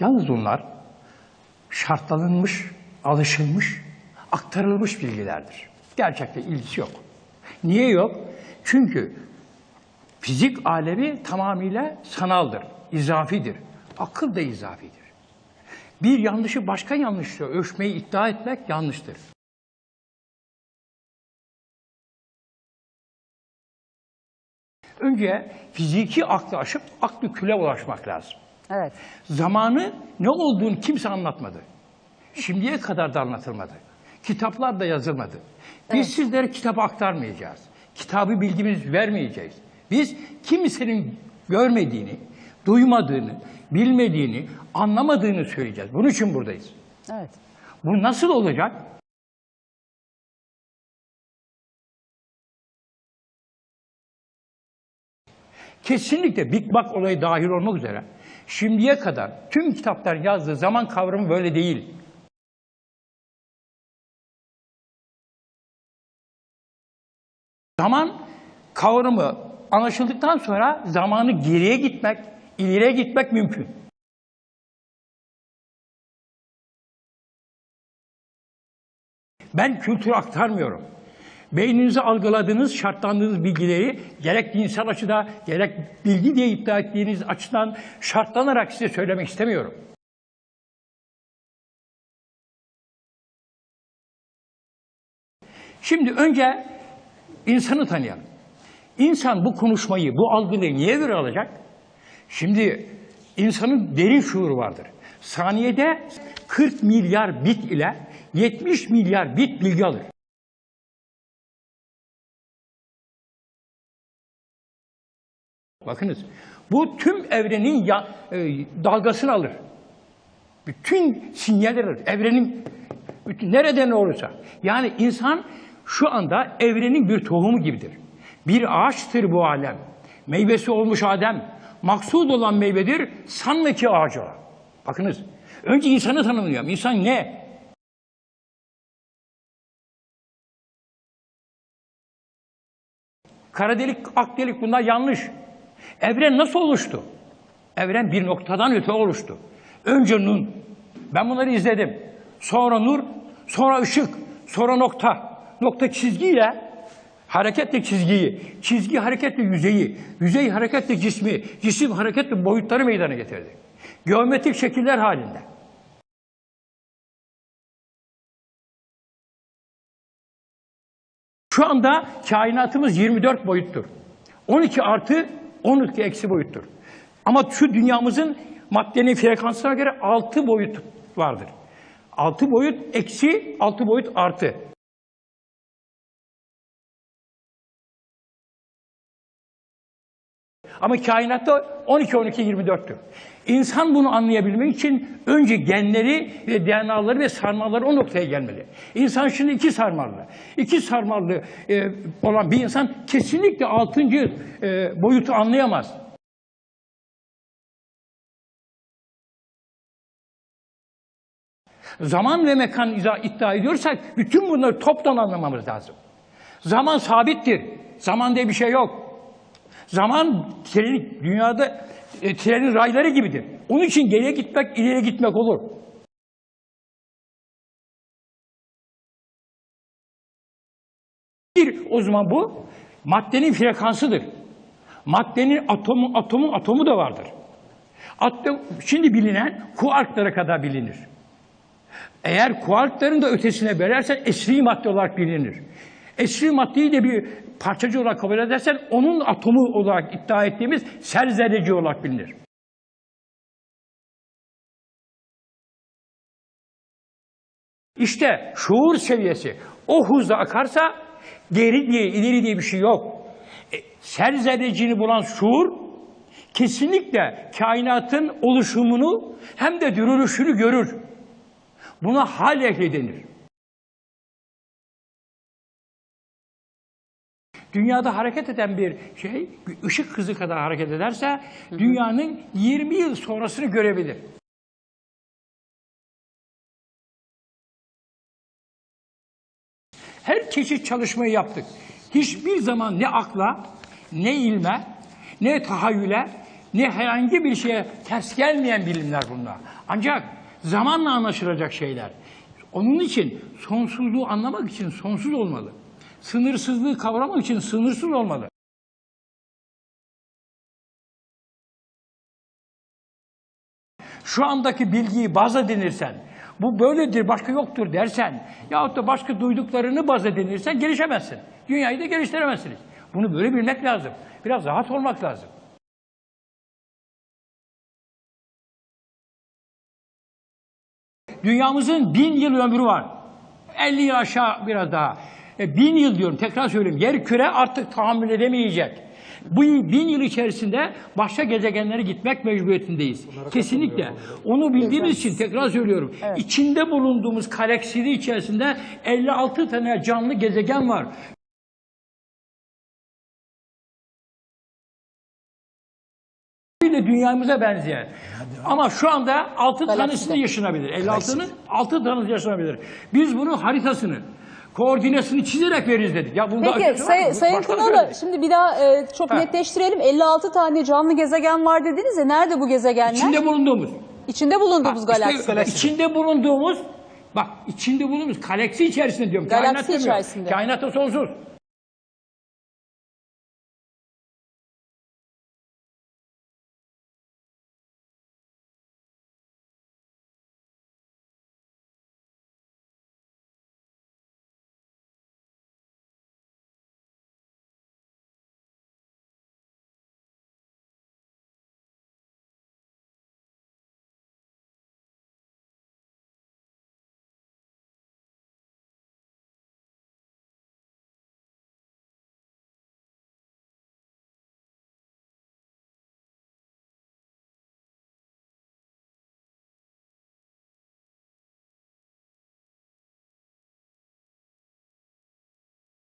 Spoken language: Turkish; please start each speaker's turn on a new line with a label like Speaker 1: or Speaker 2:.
Speaker 1: Yalnız bunlar şartlanılmış, alışılmış, aktarılmış bilgilerdir. Gerçekte ilgisi yok. Niye yok? Çünkü fizik alemi tamamıyla sanaldır, izafidir. Akıl da izafidir. Bir yanlışı başka yanlışla ölçmeyi iddia etmek yanlıştır. Önce fiziki aklı aşıp aklı küle ulaşmak lazım.
Speaker 2: Evet.
Speaker 1: Zamanı ne olduğunu kimse anlatmadı. Şimdiye kadar da anlatılmadı. Kitaplar da yazılmadı. Biz sizlere kitabı aktarmayacağız. Kitabı bilgimiz vermeyeceğiz. Biz kimsenin görmediğini, duymadığını, bilmediğini, anlamadığını söyleyeceğiz. Bunun için buradayız.
Speaker 2: Evet.
Speaker 1: Bu nasıl olacak? Kesinlikle Big Bang olayı dahil olmak üzere şimdiye kadar tüm kitaplar yazdığı zaman kavramı böyle değil. Zaman kavramı anlaşıldıktan sonra zamanı geriye gitmek, ileriye gitmek mümkün. Ben kültür aktarmıyorum. Beyninize algıladığınız, şartlandığınız bilgileri gerek dinsel açıda, gerek bilgi diye iddia ettiğiniz açıdan şartlanarak size söylemek istemiyorum. Şimdi önce insanı tanıyalım. İnsan bu konuşmayı, bu algıyı niye göre alacak? Şimdi insanın derin şuuru vardır. Saniyede 40 milyar bit ile 70 milyar bit bilgi alır. Bakınız, bu tüm evrenin ya, e, dalgasını alır. Bütün sinyaller alır. Evrenin bütün, nereden olursa. Yani insan şu anda evrenin bir tohumu gibidir. Bir ağaçtır bu alem. Meyvesi olmuş Adem. Maksud olan meyvedir. Sanma ki ağacı. o. Bakınız. Önce insanı tanımlayalım. İnsan ne? Kara delik, ak delik bunlar yanlış. Evren nasıl oluştu? Evren bir noktadan öte oluştu. Önce nun. Ben bunları izledim. Sonra nur, sonra ışık, sonra nokta. Nokta çizgiyle hareketle çizgiyi, çizgi hareketle yüzeyi, yüzey hareketle cismi, cisim hareketle boyutları meydana getirdi. Geometrik şekiller halinde. Şu anda kainatımız 24 boyuttur. 12 artı 12 eksi boyuttur. Ama şu dünyamızın maddenin frekansına göre 6 boyut vardır. 6 boyut eksi 6 boyut artı. Ama kainatta 12 12 24'tür. İnsan bunu anlayabilmek için önce genleri ve DNA'ları ve sarmalları o noktaya gelmeli. İnsan şimdi iki sarmallı. İki sarmallı e, olan bir insan kesinlikle altıncı e, boyutu anlayamaz. Zaman ve mekan iddia ediyorsak bütün bunları toptan anlamamız lazım. Zaman sabittir. Zaman diye bir şey yok. Zaman trenin, dünyada e, trenin rayları gibidir. Onun için geriye gitmek, ileriye gitmek olur. Bir, o zaman bu maddenin frekansıdır. Maddenin atomu, atomun atomu da vardır. Atom, şimdi bilinen kuarklara kadar bilinir. Eğer kuarkların da ötesine bölersen esri madde olarak bilinir. Esri maddeyi de bir parçacı olarak kabul edersen onun atomu olarak iddia ettiğimiz serzerreci olarak bilinir. İşte şuur seviyesi o hızla akarsa geri diye ileri diye bir şey yok. E, bulan şuur kesinlikle kainatın oluşumunu hem de dürülüşünü görür. Buna hal ehli denir. Dünyada hareket eden bir şey, ışık hızı kadar hareket ederse dünyanın 20 yıl sonrasını görebilir. Her çeşit çalışmayı yaptık. Hiçbir zaman ne akla, ne ilme, ne tahayyüle ne herhangi bir şeye ters gelmeyen bilimler bunlar. Ancak zamanla anlaşılacak şeyler. Onun için sonsuzluğu anlamak için sonsuz olmalı. Sınırsızlığı kavramak için sınırsız olmalı. Şu andaki bilgiyi baz edinirsen, bu böyledir, başka yoktur dersen, yahut da başka duyduklarını baz edinirsen gelişemezsin. Dünyayı da geliştiremezsiniz. Bunu böyle bilmek lazım. Biraz rahat olmak lazım. Dünyamızın bin yıl ömrü var. 50 yıl aşağı biraz daha. E, bin yıl diyorum tekrar söyleyeyim. Yer küre artık tahammül edemeyecek. Bu bin yıl içerisinde başka gezegenlere gitmek mecburiyetindeyiz. Kesinlikle. Onu bildiğimiz için tekrar söylüyorum. İçinde bulunduğumuz galaksinin içerisinde 56 tane canlı gezegen var. De dünyamıza benzeyen. Ama şu anda 6 tanesi yaşanabilir. 56'nın 6 tanesi yaşanabilir. Biz bunu haritasını, koordinasını çizerek veririz dedik. Ya bunda
Speaker 2: Peki say, Sayın Kunalı şimdi bir daha e, çok
Speaker 1: Ha.
Speaker 2: netleştirelim. 56 tane canlı gezegen var dediniz ya. Nerede bu gezegenler?
Speaker 1: İçinde bulunduğumuz.
Speaker 2: İçinde bulunduğumuz
Speaker 1: Ha, işte
Speaker 2: galaksi.
Speaker 1: içinde bulunduğumuz bak içinde bulunduğumuz galaksi içerisinde diyorum.
Speaker 2: Galaksi
Speaker 1: Kainat demiyorum.
Speaker 2: içerisinde.
Speaker 1: Kainat da sonsuz.